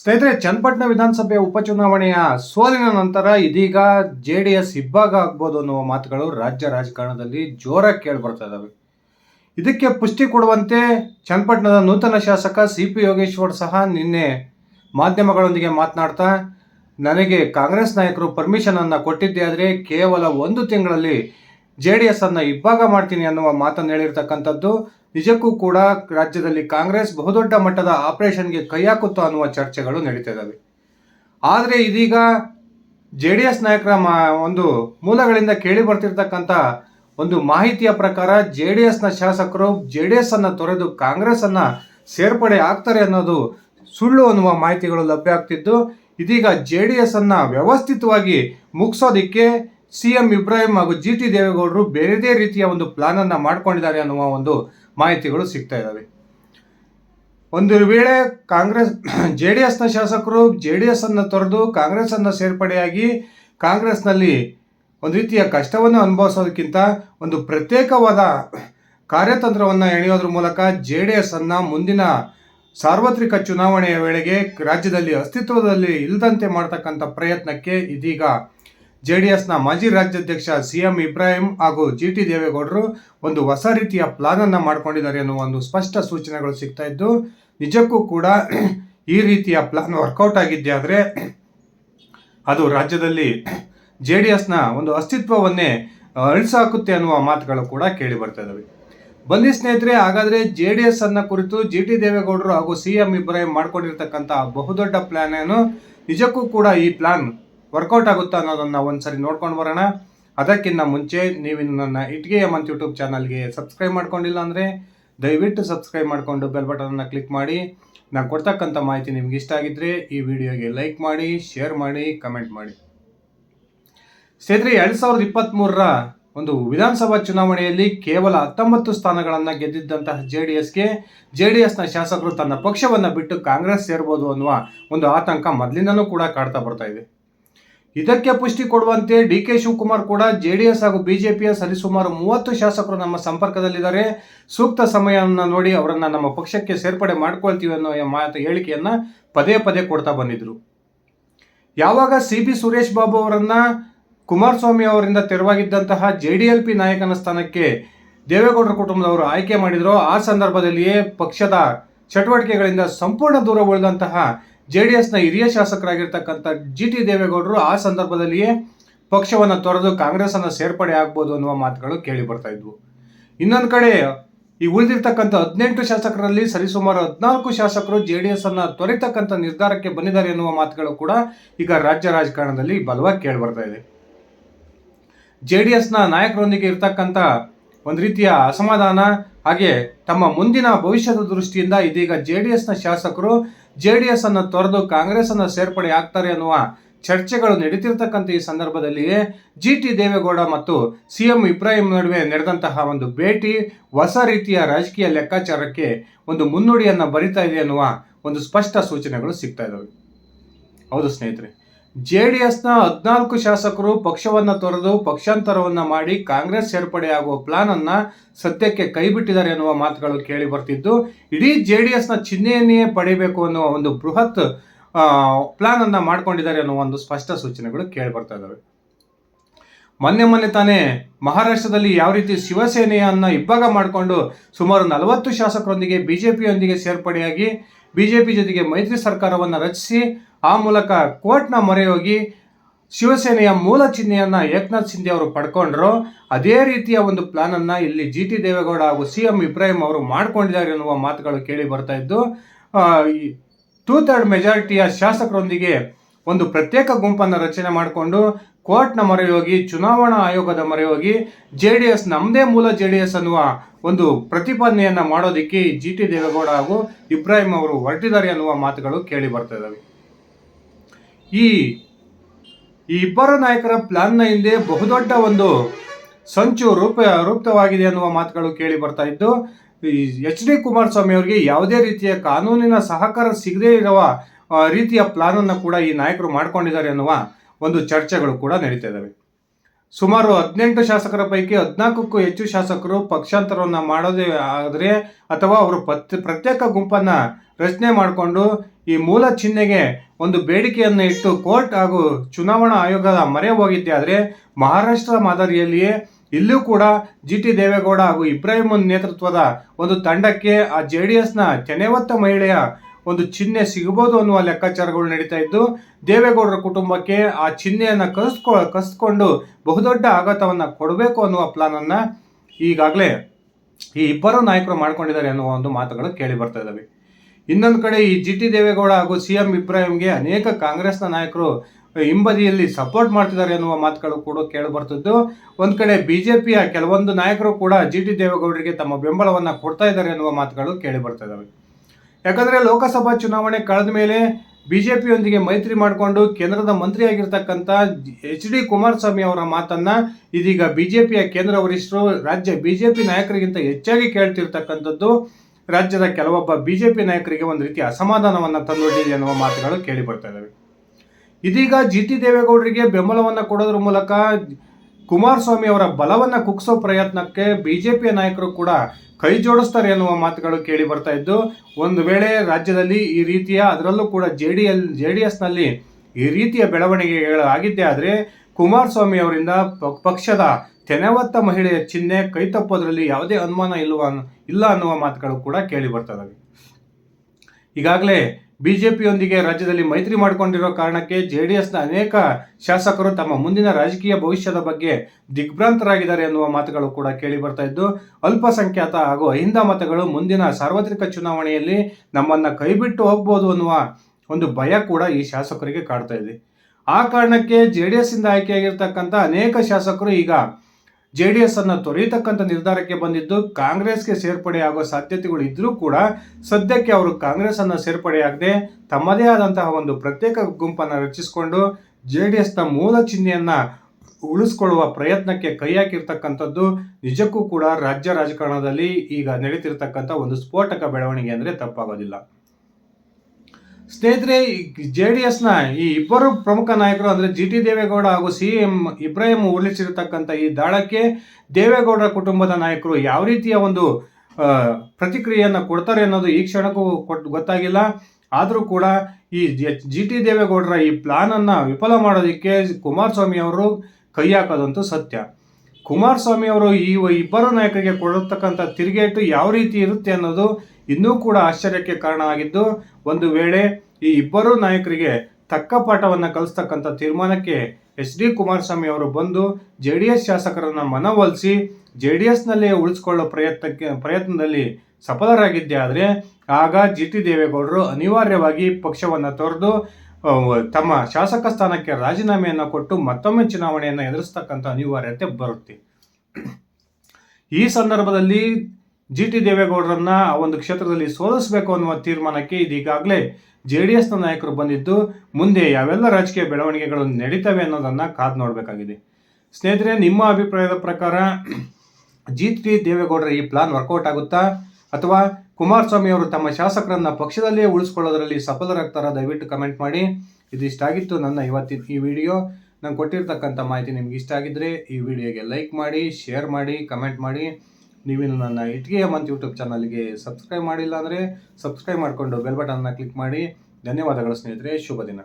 ಸ್ನೇಹಿತರೆ, ಚನ್ನಪಟ್ಟಣ ವಿಧಾನಸಭೆ ಉಪಚುನಾವಣೆಯ ಸೋಲಿನ ನಂತರ ಇದೀಗ ಜೆ ಡಿ ಎಸ್ ಇಬ್ಬಾಗ ಆಗ್ಬೋದು ಅನ್ನುವ ಮಾತುಗಳು ರಾಜ್ಯ ರಾಜಕಾರಣದಲ್ಲಿ ಜೋರಾಗಿ ಕೇಳಿ ಬರ್ತಾ ಇದ್ದಾವೆ ಇದಕ್ಕೆ ಪುಷ್ಟಿ ಕೊಡುವಂತೆ ಚನ್ನಪಟ್ಟಣದ ನೂತನ ಶಾಸಕ ಸಿ ಪಿ ಯೋಗೇಶ್ವರ್ ಸಹ ನಿನ್ನೆ ಮಾಧ್ಯಮಗಳೊಂದಿಗೆ ಮಾತನಾಡ್ತಾ, ನನಗೆ ಕಾಂಗ್ರೆಸ್ ನಾಯಕರು ಪರ್ಮಿಷನ್ ಅನ್ನು ಕೊಟ್ಟಿದ್ದೆ ಆದರೆ ಕೇವಲ ಒಂದು ತಿಂಗಳಲ್ಲಿ ಜೆ ಡಿ ಎಸ್ ಅನ್ನು ಇಬ್ಬಾಗ ಮಾಡ್ತೀನಿ ಅನ್ನುವ ಮಾತನ್ನು ಹೇಳಿರ್ತಕ್ಕಂಥದ್ದು. ನಿಜಕ್ಕೂ ಕೂಡ ರಾಜ್ಯದಲ್ಲಿ ಕಾಂಗ್ರೆಸ್ ಬಹುದೊಡ್ಡ ಮಟ್ಟದ ಆಪರೇಷನ್ಗೆ ಕೈ ಹಾಕುತ್ತಾ ಅನ್ನುವ ಚರ್ಚೆಗಳು ನಡೀತಿದ್ದಾವೆ. ಆದರೆ ಇದೀಗ ಜೆ ಡಿ ಎಸ್ ನಾಯಕರ ಮಾ, ಒಂದು ಮೂಲಗಳಿಂದ ಕೇಳಿ ಬರ್ತಿರ್ತಕ್ಕಂಥ ಒಂದು ಮಾಹಿತಿಯ ಪ್ರಕಾರ ಜೆ ಡಿ ಎಸ್ನ ಶಾಸಕರು ಜೆ ಡಿ ಎಸ್ ಅನ್ನು ತೊರೆದು ಕಾಂಗ್ರೆಸ್ ಅನ್ನ ಸೇರ್ಪಡೆ ಆಗ್ತಾರೆ ಅನ್ನೋದು ಸುಳ್ಳು ಅನ್ನುವ ಮಾಹಿತಿಗಳು ಲಭ್ಯ ಆಗ್ತಿದ್ದು. ಇದೀಗ ಜೆ ಡಿ ಎಸ್ ಅನ್ನ ವ್ಯವಸ್ಥಿತವಾಗಿ ಮುಗಿಸೋದಿಕ್ಕೆ ಸಿ ಎಂ ಇಬ್ರಾಹಿಂ ಹಾಗೂ ಜಿ ಟಿ ದೇವೇಗೌಡರು ಬೇರೆದೇ ರೀತಿಯ ಒಂದು ಪ್ಲಾನ್ ಅನ್ನ ಮಾಡ್ಕೊಂಡಿದ್ದಾರೆ ಅನ್ನುವ ಒಂದು ಮಾಹಿತಿಗಳು ಸಿಗ್ತಾ ಇದ್ದಾವೆ ಒಂದು ವೇಳೆ ಕಾಂಗ್ರೆಸ್ ಜೆ ಡಿ ಎಸ್ನ ಶಾಸಕರು ಜೆ ಡಿ ಎಸ್ ಅನ್ನು ತೊರೆದು ಕಾಂಗ್ರೆಸ್ ಅನ್ನು ಸೇರ್ಪಡೆಯಾಗಿ ಕಾಂಗ್ರೆಸ್ನಲ್ಲಿ ಒಂದು ರೀತಿಯ ಕಷ್ಟವನ್ನು ಅನುಭವಿಸೋದಕ್ಕಿಂತ ಒಂದು ಪ್ರತ್ಯೇಕವಾದ ಕಾರ್ಯತಂತ್ರವನ್ನು ಎಣೆಯೋದ್ರ ಮೂಲಕ ಜೆ ಡಿ ಎಸ್ ಅನ್ನ ಮುಂದಿನ ಸಾರ್ವತ್ರಿಕ ಚುನಾವಣೆಯ ವೇಳೆಗೆ ರಾಜ್ಯದಲ್ಲಿ ಅಸ್ತಿತ್ವದಲ್ಲಿ ಇಲ್ಲದಂತೆ ಮಾಡ್ತಕ್ಕಂಥ ಪ್ರಯತ್ನಕ್ಕೆ ಇದೀಗ ಜೆ ಡಿ ಎಸ್ನ ಮಾಜಿ ರಾಜ್ಯಾಧ್ಯಕ್ಷ ಸಿ ಎಂ ಇಬ್ರಾಹಿಂ ಹಾಗೂ ಜಿ ಟಿ ದೇವೇಗೌಡರು ಒಂದು ಹೊಸ ರೀತಿಯ ಪ್ಲಾನ್ ಅನ್ನ ಮಾಡ್ಕೊಂಡಿದ್ದಾರೆ ಅನ್ನುವ ಒಂದು ಸ್ಪಷ್ಟ ಸೂಚನೆಗಳು ಸಿಗ್ತಾ ಇದ್ದು, ನಿಜಕ್ಕೂ ಕೂಡ ಈ ರೀತಿಯ ಪ್ಲಾನ್ ವರ್ಕೌಟ್ ಆಗಿದ್ದೆ ಆದರೆ ಅದು ರಾಜ್ಯದಲ್ಲಿ ಜೆ ಡಿ ಎಸ್ನ ಒಂದು ಅಸ್ತಿತ್ವವನ್ನೇ ಅಳಿಸಾಕುತ್ತೆ ಅನ್ನುವ ಮಾತುಗಳು ಕೂಡ ಕೇಳಿ ಬರ್ತಾ ಇದ್ದಾವೆ ಬನ್ನಿ ಸ್ನೇಹಿತರೆ, ಹಾಗಾದ್ರೆ ಜೆ ಡಿ ಎಸ್ ಅನ್ನ ಕುರಿತು ಜಿ ಟಿ ದೇವೇಗೌಡರು ಹಾಗೂ ಸಿ ಎಂ ಇಬ್ರಾಹಿಂ ಮಾಡ್ಕೊಂಡಿರ್ತಕ್ಕಂಥ ಬಹುದೊಡ್ಡ ಪ್ಲಾನ್ ಏನು? ನಿಜಕ್ಕೂ ಕೂಡ ಈ ಪ್ಲಾನ್ ವರ್ಕೌಟ್ ಆಗುತ್ತಾ ಅನ್ನೋದನ್ನ ಒಂದ್ಸರಿ ನೋಡ್ಕೊಂಡು ಬರೋಣ. ಅದಕ್ಕಿಂತ ಮುಂಚೆ ನೀವು ನನ್ನ ಇಟ್ಗೆ ಮಂತ್ ಯೂಟ್ಯೂಬ್ ಚಾನಲ್ಗೆ ಸಬ್ಸ್ಕ್ರೈಬ್ ಮಾಡ್ಕೊಂಡಿಲ್ಲ ಅಂದರೆ ದಯವಿಟ್ಟು ಸಬ್ಸ್ಕ್ರೈಬ್ ಮಾಡಿಕೊಂಡು ಬೆಲ್ ಬಟನನ್ನು ಕ್ಲಿಕ್ ಮಾಡಿ. ನಾನು ಕೊಡ್ತಕ್ಕಂಥ ಮಾಹಿತಿ ನಿಮ್ಗೆ ಇಷ್ಟ ಆಗಿದ್ರೆ ಈ ವಿಡಿಯೋಗೆ ಲೈಕ್ ಮಾಡಿ, ಶೇರ್ ಮಾಡಿ, ಕಮೆಂಟ್ ಮಾಡಿ. ಸ್ನೇಹಿತರೆ, ಎರಡು ಸಾವಿರದ ಇಪ್ಪತ್ತ್ಮೂರರ ಒಂದು ವಿಧಾನಸಭಾ ಚುನಾವಣೆಯಲ್ಲಿ ಕೇವಲ ಹತ್ತೊಂಬತ್ತು ಸ್ಥಾನಗಳನ್ನು ಗೆದ್ದಿದ್ದಂತಹ ಜೆ ಡಿ ಎಸ್ಗೆ ಜೆ ಡಿ ಎಸ್ನ ಶಾಸಕರು ತನ್ನ ಪಕ್ಷವನ್ನು ಬಿಟ್ಟು ಕಾಂಗ್ರೆಸ್ ಸೇರ್ಬೋದು ಅನ್ನುವ ಒಂದು ಆತಂಕ ಮೊದಲಿಂದನೂ ಕೂಡ ಕಾಡ್ತಾ ಬರ್ತಾ ಇದೆ. ಇದಕ್ಕೆ ಪುಷ್ಟಿ ಕೊಡುವಂತೆ ಡಿ ಕೆ ಶಿವಕುಮಾರ್ ಕೂಡ ಜೆ ಡಿ ಎಸ್ ಹಾಗೂ ಬಿಜೆಪಿಯ ಸರಿಸುಮಾರು ಮೂವತ್ತು ಶಾಸಕರು ನಮ್ಮ ಸಂಪರ್ಕದಲ್ಲಿದ್ದಾರೆ. ಸೂಕ್ತ ಸಮಯವನ್ನು ನೋಡಿ ಅವರನ್ನು ನಮ್ಮ ಪಕ್ಷಕ್ಕೆ ಸೇರ್ಪಡೆ ಮಾಡ್ಕೊಳ್ತೀವಿ ಅನ್ನೋ ಮಾತು ಹೇಳಿಕೆಯನ್ನು ಪದೇ ಪದೇ ಕೊಡ್ತಾ ಬಂದಿದ್ರು. ಯಾವಾಗ ಸಿ ಬಿ ಸುರೇಶ್ ಬಾಬು ಅವರನ್ನ ಕುಮಾರಸ್ವಾಮಿ ಅವರಿಂದ ತೆರವಾಗಿದ್ದಂತಹ ಜೆ ಡಿ ಎಲ್ ಪಿ ನಾಯಕನ ಸ್ಥಾನಕ್ಕೆ ದೇವೇಗೌಡರ ಕುಟುಂಬದವರು ಆಯ್ಕೆ ಮಾಡಿದ್ರು, ಆ ಸಂದರ್ಭದಲ್ಲಿಯೇ ಪಕ್ಷದ ಚಟುವಟಿಕೆಗಳಿಂದ ಸಂಪೂರ್ಣ ದೂರ ಉಳಿದಂತಹ ಜೆ ಡಿ ಎಸ್ನ ಹಿರಿಯ ಶಾಸಕರಾಗಿರ್ತಕ್ಕಂಥ ಜಿ ಟಿ ದೇವೇಗೌಡರು ಆ ಸಂದರ್ಭದಲ್ಲಿಯೇ ಪಕ್ಷವನ್ನು ತೊರೆದು ಕಾಂಗ್ರೆಸ್ಸನ್ನು ಸೇರ್ಪಡೆ ಆಗ್ಬೋದು ಅನ್ನುವ ಮಾತುಗಳು ಕೇಳಿ ಬರ್ತಾ ಇದ್ವು. ಇನ್ನೊಂದು ಕಡೆ ಈ ಉಳಿದಿರ್ತಕ್ಕಂಥ ಹದಿನೆಂಟು ಶಾಸಕರಲ್ಲಿ ಸರಿಸುಮಾರು ಹದಿನಾಲ್ಕು ಶಾಸಕರು ಜೆ ಡಿ ಎಸ್ ಅನ್ನ ತೊರೆತಕ್ಕಂಥ ನಿರ್ಧಾರಕ್ಕೆ ಬಂದಿದ್ದಾರೆ ಎನ್ನುವ ಮಾತುಗಳು ಕೂಡ ಈಗ ರಾಜ್ಯ ರಾಜಕಾರಣದಲ್ಲಿ ಬಲವಾಗಿ ಕೇಳಿ ಬರ್ತಾ ಇದೆ. ಜೆ ಡಿ ಎಸ್ನ ನಾಯಕರೊಂದಿಗೆ ಇರ್ತಕ್ಕಂಥ ಒಂದು ರೀತಿಯ ಅಸಮಾಧಾನ ಹಾಗೆ ತಮ್ಮ ಮುಂದಿನ ಭವಿಷ್ಯದ ದೃಷ್ಟಿಯಿಂದ ಇದೀಗ ಜೆ ಡಿ ಎಸ್ನ ಶಾಸಕರು ಜೆ ಡಿ ಎಸ್ ಅನ್ನು ತೊರೆದು ಕಾಂಗ್ರೆಸ್ ಅನ್ನು ಸೇರ್ಪಡೆ ಆಗ್ತಾರೆ ಅನ್ನುವ ಚರ್ಚೆಗಳು ನಡೀತಿರ್ತಕ್ಕಂಥ ಈ ಸಂದರ್ಭದಲ್ಲಿಯೇ ಜಿ ಟಿ ದೇವೇಗೌಡ ಮತ್ತು ಸಿ ಎಂ ಇಬ್ರಾಹಿಂ ನಡುವೆ ನಡೆದಂತಹ ಒಂದು ಭೇಟಿ ಹೊಸ ರೀತಿಯ ರಾಜಕೀಯ ಲೆಕ್ಕಾಚಾರಕ್ಕೆ ಒಂದು ಮುನ್ನುಡಿಯನ್ನು ಬರಿತಾ ಇದೆ ಅನ್ನುವ ಒಂದು ಸ್ಪಷ್ಟ ಸೂಚನೆಗಳು ಸಿಗ್ತಾ ಇದ್ದಾವೆ ಹೌದು ಸ್ನೇಹಿತರೆ. ಜೆ ಡಿ ಎಸ್ನ ಹದಿನಾಲ್ಕು ಶಾಸಕರು ಪಕ್ಷವನ್ನು ತೊರೆದು ಪಕ್ಷಾಂತರವನ್ನು ಮಾಡಿ ಕಾಂಗ್ರೆಸ್ ಸೇರ್ಪಡೆಯಾಗುವ ಪ್ಲಾನ್ ಅನ್ನ ಸದ್ಯಕ್ಕೆ ಕೈಬಿಟ್ಟಿದ್ದಾರೆ ಎನ್ನುವ ಮಾತುಗಳು ಕೇಳಿ ಬರ್ತಿದ್ದು. ಇಡೀ ಜೆ ಡಿ ಎಸ್ನ ಚಿಹ್ನೆಯನ್ನೇ ಪಡಿಬೇಕು ಅನ್ನುವ ಒಂದು ಬೃಹತ್ ಪ್ಲಾನ್ ಅನ್ನ ಮಾಡ್ಕೊಂಡಿದ್ದಾರೆ ಅನ್ನುವ ಒಂದು ಸ್ಪಷ್ಟ ಸೂಚನೆಗಳು ಕೇಳಿ ಬರ್ತಾ ಇದ್ದಾವೆ. ಮೊನ್ನೆ ಮೊನ್ನೆ ತಾನೇ ಮಹಾರಾಷ್ಟ್ರದಲ್ಲಿ ಯಾವ ರೀತಿ ಶಿವಸೇನೆಯನ್ನ ಇಬ್ಬಾಗ ಮಾಡಿಕೊಂಡು ಸುಮಾರು ನಲವತ್ತು ಶಾಸಕರೊಂದಿಗೆ ಬಿಜೆಪಿಯೊಂದಿಗೆ ಸೇರ್ಪಡೆಯಾಗಿ ಬಿಜೆಪಿ ಜೊತೆಗೆ ಮೈತ್ರಿ ಸರ್ಕಾರವನ್ನು ರಚಿಸಿ ಆ ಮೂಲಕ ಕೋರ್ಟ್ನ ಮೊರೆ ಹೋಗಿ ಶಿವಸೇನೆಯ ಮೂಲ ಚಿಹ್ನೆಯನ್ನು ಏಕನಾಥ್ ಶಿಂದೆ ಅವರು ಪಡ್ಕೊಂಡ್ರು. ಅದೇ ರೀತಿಯ ಒಂದು ಪ್ಲಾನ್ ಅನ್ನ ಇಲ್ಲಿ ಜಿ ಟಿ ದೇವೇಗೌಡ ಹಾಗೂ ಸಿ ಎಂ ಇಬ್ರಾಹಿಂ ಅವರು ಮಾಡ್ಕೊಂಡಿದ್ದಾರೆ ಎನ್ನುವ ಮಾತುಗಳು ಕೇಳಿ ಬರ್ತಾ ಇದ್ದು ಟೂ ಥರ್ಡ್ ಮೆಜಾರಿಟಿಯ ಶಾಸಕರೊಂದಿಗೆ ಒಂದು ಪ್ರತ್ಯೇಕ ಗುಂಪನ್ನು ರಚನೆ ಮಾಡಿಕೊಂಡು ಕೋರ್ಟ್ನ ಮೊರೆ ಹೋಗಿ ಚುನಾವಣಾ ಆಯೋಗದ ಮೊರೆ ಹೋಗಿ ಜೆ ಡಿ ಎಸ್ ನಮ್ಮದೇ ಮೂಲ ಜೆ ಡಿ ಎಸ್ ಅನ್ನುವ ಒಂದು ಪ್ರತಿಪಾದನೆಯನ್ನ ಮಾಡೋದಕ್ಕೆ ಜಿ ಟಿ ದೇವೇಗೌಡ ಹಾಗೂ ಇಬ್ರಾಹಿಂ ಅವರು ಹೊರಟಿದ್ದಾರೆ ಅನ್ನುವ ಮಾತುಗಳು ಕೇಳಿ ಬರ್ತಾ ಇದ್ದಾವೆ ಈ ಈ ಇಬ್ಬರು ನಾಯಕರ ಪ್ಲಾನ್ನ ಹಿಂದೆ ಬಹುದೊಡ್ಡ ಒಂದು ಸಂಚು ರೂಪ, ರೂಪ್ತವಾಗಿದೆ ಅನ್ನುವ ಮಾತುಗಳು ಕೇಳಿ ಬರ್ತಾ ಇದ್ದು ಎಚ್ ಡಿ ಕುಮಾರಸ್ವಾಮಿ ಅವರಿಗೆ ಯಾವುದೇ ರೀತಿಯ ಕಾನೂನಿನ ಸಹಕಾರ ಸಿಗದೇ ಇರುವ ರೀತಿಯ ಪ್ಲಾನನ್ನು ಕೂಡ ಈ ನಾಯಕರು ಮಾಡ್ಕೊಂಡಿದ್ದಾರೆ ಅನ್ನುವ ಒಂದು ಚರ್ಚೆಗಳು ಕೂಡ ನಡೀತಾ ಇದ್ದಾವೆ. ಸುಮಾರು ಹದಿನೆಂಟು ಶಾಸಕರ ಪೈಕಿ ಹದಿನಾಲ್ಕಕ್ಕೂ ಹೆಚ್ಚು ಶಾಸಕರು ಪಕ್ಷಾಂತರವನ್ನು ಮಾಡೋದೇ ಆದರೆ ಅಥವಾ ಅವರು ಪತ್, ಪ್ರತ್ಯೇಕ ಗುಂಪನ್ನು ರಚನೆ ಮಾಡಿಕೊಂಡು ಈ ಮೂಲ ಚಿಹ್ನೆಗೆ ಒಂದು ಬೇಡಿಕೆಯನ್ನು ಇಟ್ಟು ಕೋರ್ಟ್ ಹಾಗೂ ಚುನಾವಣಾ ಆಯೋಗದ ಮೊರೆ ಹೋಗಿದ್ದೆ ಆದರೆ ಮಹಾರಾಷ್ಟ್ರ ಮಾದರಿಯಲ್ಲಿಯೇ ಇಲ್ಲೂ ಕೂಡ ಜಿ ಟಿ ದೇವೇಗೌಡ ಹಾಗೂ ಇಬ್ರಾಹಿಮನ್ ನೇತೃತ್ವದ ಒಂದು ತಂಡಕ್ಕೆ ಆ ಜೆ ಡಿ ಎಸ್ನ ಚೆನೆವತ್ತ ಮಹಿಳೆಯ ಒಂದು ಚಿಹ್ನೆ ಸಿಗಬಹುದು ಅನ್ನುವ ಲೆಕ್ಕಾಚಾರಗಳು ನಡೀತಾ ಇದ್ದು, ದೇವೇಗೌಡರ ಕುಟುಂಬಕ್ಕೆ ಆ ಚಿಹ್ನೆಯನ್ನು ಕಸ್ಕೊ ಕಸ್ಕೊಂಡು ಬಹುದೊಡ್ಡ ಆಘಾತವನ್ನು ಕೊಡಬೇಕು ಅನ್ನುವ ಪ್ಲಾನನ್ನು ಈಗಾಗಲೇ ಈ ಇಬ್ಬರು ನಾಯಕರು ಮಾಡ್ಕೊಂಡಿದ್ದಾರೆ ಅನ್ನುವ ಒಂದು ಮಾತುಗಳು ಕೇಳಿ ಬರ್ತಾ ಇದ್ದಾವೆ ಇನ್ನೊಂದು ಕಡೆ ಈ ಜಿ ಟಿ ದೇವೇಗೌಡ ಹಾಗೂ ಸಿ ಎಂ ಇಬ್ರಾಹಿಂಗೆ ಅನೇಕ ಕಾಂಗ್ರೆಸ್ನ ನಾಯಕರು ಹಿಂಬದಿಯಲ್ಲಿ ಸಪೋರ್ಟ್ ಮಾಡ್ತಿದ್ದಾರೆ ಎನ್ನುವ ಮಾತುಗಳು ಕೂಡ ಕೇಳಿ ಬರ್ತಿದ್ದು. ಒಂದು ಕಡೆ ಬಿಜೆಪಿಯ ಕೆಲವೊಂದು ನಾಯಕರು ಕೂಡ ಜಿ ಟಿ ದೇವೇಗೌಡರಿಗೆ ತಮ್ಮ ಬೆಂಬಲವನ್ನು ಕೊಡ್ತಾ ಇದ್ದಾರೆ ಎನ್ನುವ ಮಾತುಗಳು ಕೇಳಿ ಬರ್ತಾ ಇದ್ದಾವೆ ಯಾಕಂದರೆ ಲೋಕಸಭಾ ಚುನಾವಣೆ ಕಳೆದ ಮೇಲೆ ಬಿಜೆಪಿಯೊಂದಿಗೆ ಮೈತ್ರಿ ಮಾಡಿಕೊಂಡು ಕೇಂದ್ರದ ಮಂತ್ರಿಯಾಗಿರ್ತಕ್ಕಂಥ ಎಚ್ ಡಿ ಕುಮಾರಸ್ವಾಮಿ ಅವರ ಮಾತನ್ನ ಇದೀಗ ಬಿಜೆಪಿಯ ಕೇಂದ್ರ ವರಿಷ್ಠರು, ರಾಜ್ಯ ಬಿಜೆಪಿ ನಾಯಕರಿಗಿಂತ ಹೆಚ್ಚಾಗಿ ಕೇಳ್ತಿರ್ತಕ್ಕಂಥದ್ದು ರಾಜ್ಯದ ಕೆಲವೊಬ್ಬ ಬಿಜೆಪಿ ನಾಯಕರಿಗೆ ಒಂದು ರೀತಿ ಅಸಮಾಧಾನವನ್ನು ತಂದೊಡ್ಡಿದೆ ಅನ್ನುವ ಮಾತುಗಳು ಕೇಳಿ ಬರ್ತಾ ಇದ್ದಾವೆ ಇದೀಗ ಜಿ ಟಿ ದೇವೇಗೌಡರಿಗೆ ಬೆಂಬಲವನ್ನು ಕೊಡೋದ್ರ ಮೂಲಕ ಕುಮಾರಸ್ವಾಮಿ ಅವರ ಬಲವನ್ನು ಕುಗ್ಸೋ ಪ್ರಯತ್ನಕ್ಕೆ ಬಿಜೆಪಿಯ ನಾಯಕರು ಕೂಡ ಕೈ ಜೋಡಿಸ್ತಾರೆ ಎನ್ನುವ ಮಾತುಗಳು ಕೇಳಿ ಬರ್ತಾ ಇದ್ದು, ಒಂದು ವೇಳೆ ರಾಜ್ಯದಲ್ಲಿ ಈ ರೀತಿಯ, ಅದರಲ್ಲೂ ಕೂಡ J D L J D ಎಸ್ನಲ್ಲಿ ಈ ರೀತಿಯ ಬೆಳವಣಿಗೆಗಳು ಆಗಿದ್ದೇ ಆದರೆ, ಕುಮಾರಸ್ವಾಮಿ ಅವರಿಂದ ಪಕ್ಷದ ತೆನೆವತ್ತ ಮಹಿಳೆಯ ಚಿಹ್ನೆ ಕೈ ತಪ್ಪೋದ್ರಲ್ಲಿ ಯಾವುದೇ ಅನುಮಾನ ಇಲ್ಲವ ಇಲ್ಲ ಅನ್ನುವ ಮಾತುಗಳು ಕೂಡ ಕೇಳಿ ಬರ್ತದೆ ಈಗಾಗಲೇ ಬಿಜೆಪಿಯೊಂದಿಗೆ ರಾಜ್ಯದಲ್ಲಿ ಮೈತ್ರಿ ಮಾಡಿಕೊಂಡಿರೋ ಕಾರಣಕ್ಕೆ ಜೆ ಡಿ ಎಸ್ನ ಅನೇಕ ಶಾಸಕರು ತಮ್ಮ ಮುಂದಿನ ರಾಜಕೀಯ ಭವಿಷ್ಯದ ಬಗ್ಗೆ ದಿಗ್ಭ್ರಾಂತರಾಗಿದ್ದಾರೆ ಎನ್ನುವ ಮಾತುಗಳು ಕೂಡ ಕೇಳಿ ಬರ್ತಾ ಇದ್ದು, ಅಲ್ಪಸಂಖ್ಯಾತ ಹಾಗೂ ಅಹಿಂದ ಮತಗಳು ಮುಂದಿನ ಸಾರ್ವತ್ರಿಕ ಚುನಾವಣೆಯಲ್ಲಿ ನಮ್ಮನ್ನ ಕೈಬಿಟ್ಟು ಹೋಗ್ಬೋದು ಅನ್ನುವ ಒಂದು ಭಯ ಕೂಡ ಈ ಶಾಸಕರಿಗೆ ಕಾಡ್ತಾ ಇದೆ. ಆ ಕಾರಣಕ್ಕೆ ಜೆ ಡಿ ಎಸ್ ಇಂದ ಆಯ್ಕೆಯಾಗಿರ್ತಕ್ಕಂಥ ಅನೇಕ ಶಾಸಕರು ಈಗ ಜೆ ಡಿ ಎಸ್ ಅನ್ನು ತೊರೆಯತಕ್ಕಂಥ ನಿರ್ಧಾರಕ್ಕೆ ಬಂದಿದ್ದು ಕಾಂಗ್ರೆಸ್ಗೆ ಸೇರ್ಪಡೆಯಾಗುವ ಸಾಧ್ಯತೆಗಳು ಇದ್ದರೂ ಕೂಡ ಸದ್ಯಕ್ಕೆ ಅವರು ಕಾಂಗ್ರೆಸ್ ಅನ್ನು ಸೇರ್ಪಡೆಯಾಗದೆ ತಮ್ಮದೇ ಆದಂತಹ ಒಂದು ಪ್ರತ್ಯೇಕ ಗುಂಪನ್ನು ರಚಿಸಿಕೊಂಡು ಜೆ ಡಿ ಎಸ್ನ ಮೂಲ ಚಿಹ್ನೆಯನ್ನು ಉಳಿಸ್ಕೊಳ್ಳುವ ಪ್ರಯತ್ನಕ್ಕೆ ಕೈ ಹಾಕಿರ್ತಕ್ಕಂಥದ್ದು ನಿಜಕ್ಕೂ ಕೂಡ ರಾಜ್ಯ ರಾಜಕಾರಣದಲ್ಲಿ ಈಗ ನಡೀತಿರ್ತಕ್ಕಂಥ ಒಂದು ಸ್ಫೋಟಕ ಬೆಳವಣಿಗೆ ಅಂದರೆ ತಪ್ಪಾಗೋದಿಲ್ಲ. ಸ್ನೇಹಿತರೆ ಜೆ ಡಿ ಎಸ್ನ ಈ ಇಬ್ಬರು ಪ್ರಮುಖ ನಾಯಕರು ಅಂದರೆ ಜಿ ಟಿ ದೇವೇಗೌಡ ಹಾಗೂ ಸಿ ಎಂ ಇಬ್ರಾಹಿಂ ಉರುಳಿಸಿರತಕ್ಕಂಥ ಈ ದಾಳಕ್ಕೆ ದೇವೇಗೌಡರ ಕುಟುಂಬದ ನಾಯಕರು ಯಾವ ರೀತಿಯ ಒಂದು ಪ್ರತಿಕ್ರಿಯೆಯನ್ನು ಕೊಡ್ತಾರೆ ಅನ್ನೋದು ಈ ಕ್ಷಣಕ್ಕೂ ಕೊಟ್ಟು ಗೊತ್ತಾಗಿಲ್ಲ. ಆದರೂ ಕೂಡ ಈ ಜಿ ಟಿ ದೇವೇಗೌಡರ ಈ ಪ್ಲಾನನ್ನು ವಿಫಲ ಮಾಡೋದಕ್ಕೆ ಕುಮಾರಸ್ವಾಮಿ ಅವರು ಕೈ ಹಾಕೋದಂತೂ ಸತ್ಯ. ಕುಮಾರಸ್ವಾಮಿ ಅವರು ಈ ಇಬ್ಬರು ನಾಯಕರಿಗೆ ಕೊಡತಕ್ಕಂಥ ತಿರುಗೇಟು ಯಾವ ರೀತಿ ಇರುತ್ತೆ ಅನ್ನೋದು ಇನ್ನೂ ಕೂಡ ಆಶ್ಚರ್ಯಕ್ಕೆ ಕಾರಣ ಆಗಿದ್ದು ಒಂದು ವೇಳೆ ಈ ಇಬ್ಬರು ನಾಯಕರಿಗೆ ತಕ್ಕ ಪಾಠವನ್ನು ಕಲಿಸ್ತಕ್ಕಂಥ ತೀರ್ಮಾನಕ್ಕೆ ಎಚ್ ಡಿ ಕುಮಾರಸ್ವಾಮಿ ಅವರು ಬಂದು ಜೆ ಡಿ ಎಸ್ ಶಾಸಕರನ್ನು ಮನವೊಲಿಸಿ ಜೆ ಡಿ ಎಸ್ನಲ್ಲೇ ಉಳಿಸ್ಕೊಳ್ಳೋ ಪ್ರಯತ್ನಕ್ಕೆ, ಪ್ರಯತ್ನದಲ್ಲಿ ಸಫಲರಾಗಿದ್ದೆ ಆದರೆ, ಆಗ ಜಿ ಟಿ ದೇವೇಗೌಡರು ಅನಿವಾರ್ಯವಾಗಿ ಪಕ್ಷವನ್ನು ತೊರೆದು ತಮ್ಮ ಶಾಸಕ ಸ್ಥಾನಕ್ಕೆ ರಾಜೀನಾಮೆಯನ್ನು ಕೊಟ್ಟು ಮತ್ತೊಮ್ಮೆ ಚುನಾವಣೆಯನ್ನು ಎದುರಿಸ್ತಕ್ಕಂಥ ಅನಿವಾರ್ಯತೆ ಬರುತ್ತೆ. ಈ ಸಂದರ್ಭದಲ್ಲಿ ಜಿ ಟಿ ದೇವೇಗೌಡರನ್ನ ಆ ಒಂದು ಕ್ಷೇತ್ರದಲ್ಲಿ ಸೋಲಿಸಬೇಕು ಅನ್ನುವ ತೀರ್ಮಾನಕ್ಕೆ ಇದೀಗಾಗಲೇ ಜೆ ಡಿ ಎಸ್ನ ನಾಯಕರು ಬಂದಿದ್ದು, ಮುಂದೆ ಯಾವೆಲ್ಲ ರಾಜಕೀಯ ಬೆಳವಣಿಗೆಗಳು ನಡೀತವೆ ಅನ್ನೋದನ್ನು ಕಾದು ನೋಡಬೇಕಾಗಿದೆ. ಸ್ನೇಹಿತರೆ, ನಿಮ್ಮ ಅಭಿಪ್ರಾಯದ ಪ್ರಕಾರ ಜಿ ಟಿ ದೇವೇಗೌಡರ ಈ ಪ್ಲಾನ್ ವರ್ಕೌಟ್ ಆಗುತ್ತಾ? ಅಥವಾ ಕುಮಾರಸ್ವಾಮಿ ಅವರು ತಮ್ಮ ಶಾಸಕರನ್ನ ಪಕ್ಷದಲ್ಲೇ ಉಳಿಸ್ಕೊಳ್ಳೋದರಲ್ಲಿ ಸಫಲರಾಗ್ತಾರ? ದಯವಿಟ್ಟು ಕಮೆಂಟ್ ಮಾಡಿ. ಇದಿಷ್ಟಾಗಿತ್ತು ನನ್ನ ಇವತ್ತಿನ ಈ ವಿಡಿಯೋ. ನಾನು ಕೊಟ್ಟಿರ್ತಕ್ಕಂಥ ಮಾಹಿತಿ ನಿಮ್ಗೆ ಇಷ್ಟ ಆಗಿದ್ದರೆ ಈ ವಿಡಿಯೋಗೆ ಲೈಕ್ ಮಾಡಿ, ಶೇರ್ ಮಾಡಿ, ಕಮೆಂಟ್ ಮಾಡಿ. ನೀವೇನು ನನ್ನ ಇಟ್ಗೆ ಮಂತ್ ಯೂಟ್ಯೂಬ್ ಚಾನಲ್ಗೆ ಸಬ್ಸ್ಕ್ರೈಬ್ ಮಾಡಿಲ್ಲ ಅಂದರೆ ಸಬ್ಸ್ಕ್ರೈಬ್ ಮಾಡಿಕೊಂಡು ಬೆಲ್ ಬಟನ್ನ ಕ್ಲಿಕ್ ಮಾಡಿ. ಧನ್ಯವಾದಗಳು ಸ್ನೇಹಿತರೆ, ಶುಭ ದಿನ.